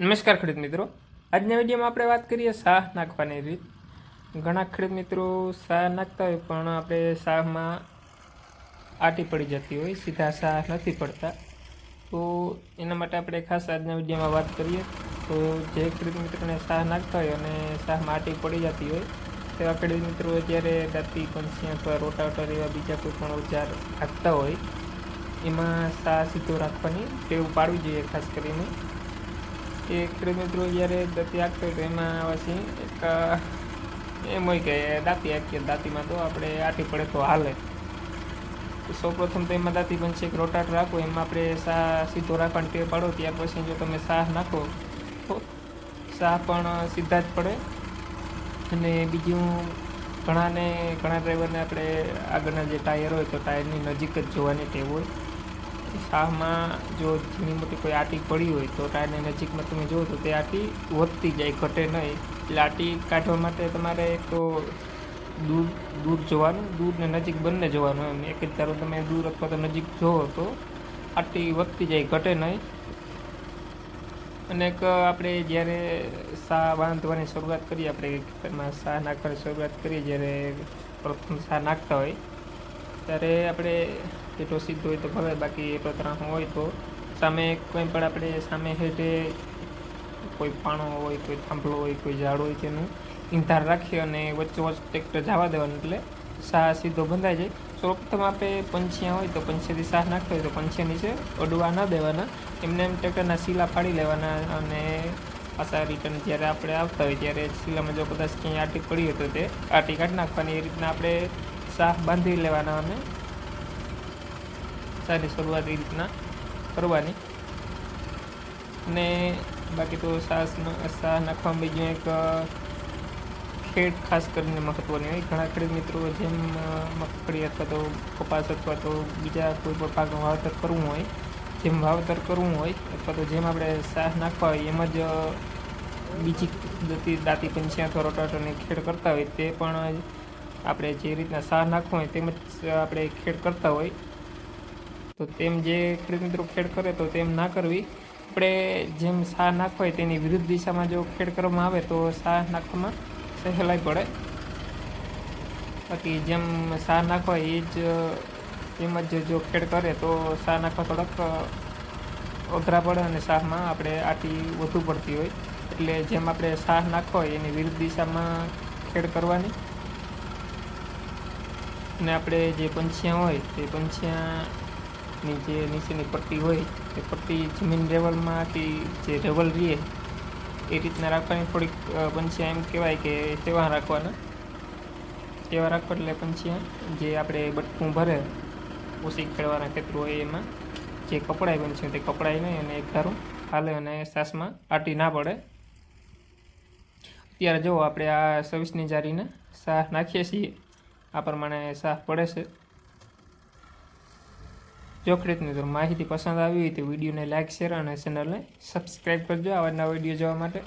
નમસ્કાર ખેડૂત મિત્રો. આજના વિડીયોમાં આપણે વાત કરીએ શાહ નાખવાની રીત ઘણા ખેડૂત મિત્રો શાહ નાખતા હોય પણ આપણે શાહમાં આટી પડી જતી હોય, સીધા શાહ નથી પડતા. તો એના માટે આપણે ખાસ આજના વિડીયોમાં વાત કરીએ. તો જે ખેડૂત મિત્રોને શાહ નાખતા હોય અને શાહમાં આટી પડી જતી હોય, તેવા ખેડૂત મિત્રો જ્યારે દાંતી પંછી અથવા રોટાવટર એવા બીજા કોઈ પણ ઉપચાર નાખતા હોય, એમાં શાહ સીધો રાખવાની ટેવ પાડવી જોઈએ ખાસ કરીને. એ ખેડૂત મિત્રો જ્યારે દાંતી આપતો તો એમાં પછી એક એમ હોય કે દાંતી આપીએ દાંતીમાં તો આપણે આટી પડે તો હાલે. તો સૌપ્રથમ તો એમાં દાંતી બનશે એક રોટાટ રાખો એમાં આપણે સાહ સીધો રાખવાની ટેવ પાડો, ત્યાર પછી જો તમે સાહ નાખો, તો સાહ પણ સીધા જ પડે. અને બીજું ઘણાને, ઘણા ડ્રાઈવરને આપણે આગળના જે ટાયર હોય તો ટાયરની નજીક જ જોવાની ટેવ હોય. શાહમાં જો ઝીણી મોટી કોઈ આટી પડી હોય તો ટાયરની નજીકમાં તમે જુઓ તો તે આટી વધતી જાય, ઘટે નહીં. એટલે આટી કાઢવા માટે તમારે એક તો દૂર દૂર જોવાનું દૂર ને નજીક બંને જોવાનું એમ. એક જ ધારો તમે દૂર અથવા તો નજીક જોવો તો આટી વધતી જાય, ઘટે નહીં. અને એક આપણે જ્યારે સા બાંધવાની શરૂઆત કરીએ, આપણે ખેતરમાં સા નાખવાની શરૂઆત કરીએ, જ્યારે પ્રથમ સા નાખતા હોય ત્યારે આપણે એટલો સીધો હોય તો ભલે, બાકી એટલો ત્રણ હોય તો. સામે કંઈ પણ આપણે સામે હેઠે કોઈ પાણો હોય, કોઈ થાંભલો હોય, કોઈ ઝાડ હોય તેનું ઇંધાર રાખી અને વચ્ચે વચ્ચે ટ્રેક્ટર જવા દેવાનું એટલે સાહ સીધો બંધાઈ જાય. સૌપ્રથમ આપણે પંછિયા હોય તો પંછીથી સાહ નાખતો હોય તો પંછિયા નીચે અડવા ન દેવાના. એમને એમ ટ્રેક્ટરના શીલા ફાડી લેવાના અને પાછા રિટર્ન જ્યારે આપણે આવતા હોય ત્યારે શીલામાં જો કદાચ ક્યાંય આટી પડી હોય તો તે આટી કાઢી નાખવાની. એ રીતના આપણે સાહ બાંધી લેવાના અને સારી શરૂઆત એ રીતના કરવાની. અને બાકી તો સાસ સાહ નાખવામાં બીજું એક ખેડ ખાસ કરીને મહત્ત્વની હોય. ઘણા ખેડૂત મિત્રો જેમ મગફળી અથવા તો કપાસ અથવા તો બીજા કોઈ પણ પાકનું વાવેતર કરવું હોય, જેમ વાવેતર કરવું હોય અથવા તો જેમ આપણે સાહ નાખવા હોય, એમ જ બીજી દાંતી દાંતી પંછી અથવા રોટાટોની ખેડ કરતા હોય, તે પણ આપણે જે રીતના સાહ નાખવો હોય તેમ જ આપણે ખેડ કરતા હોય. તો તેમ જે ખેડૂત મિત્રો ખેડ કરે તો તેમ ના કરવી. આપણે જેમ સાર નાખવા હોય તેની વિરુદ્ધ દિશામાં જો ખેડ કરવામાં આવે તો સાહ નાખવામાં સહેલાઈ પડે. બાકી જેમ સાહ નાખવા એ જ એમ જ જો ખેડ કરે તો સાહ નાખવા થોડાક અઘરા પડે અને સાહમાં આપણે આટી વધુ પડતી હોય. એટલે જેમ આપણે સાહ નાખવા હોય એની વિરુદ્ધ દિશામાં ખેડ કરવાની અને આપણે જે પંછિયા હોય, તે પંછિયાની જે નીચેની પટ્ટી હોય તે પટ્ટી જમીન લેવલમાંથી જે લેવલ રહે એ રીતના રાખવાની થોડીક પંછિયા એમ કહેવાય કે તેવા રાખવાના. તેવા રાખવા એટલે પંછિયા જે આપણે બટકું ભરે ઓછી ખેડવાના ખેતરો હોય એમાં, જે કપડાય બનશે તે કપડાય નહીં અને એક ધારું હાલે અને સાસમાં આટી ના પડે. અત્યારે જો આપણે આ છવ્વીસની જારીને સાસ નાખીએ છીએ આ પ્રમાણે સાફ પડે છે. જો ખેડૂત મિત્રો માહિતી પસંદ આવી હોય તો વિડીયોને લાઇક શેર અને ચેનલને સબસ્ક્રાઈબ કરજો આવા નવા વીડિયો જોવા માટે.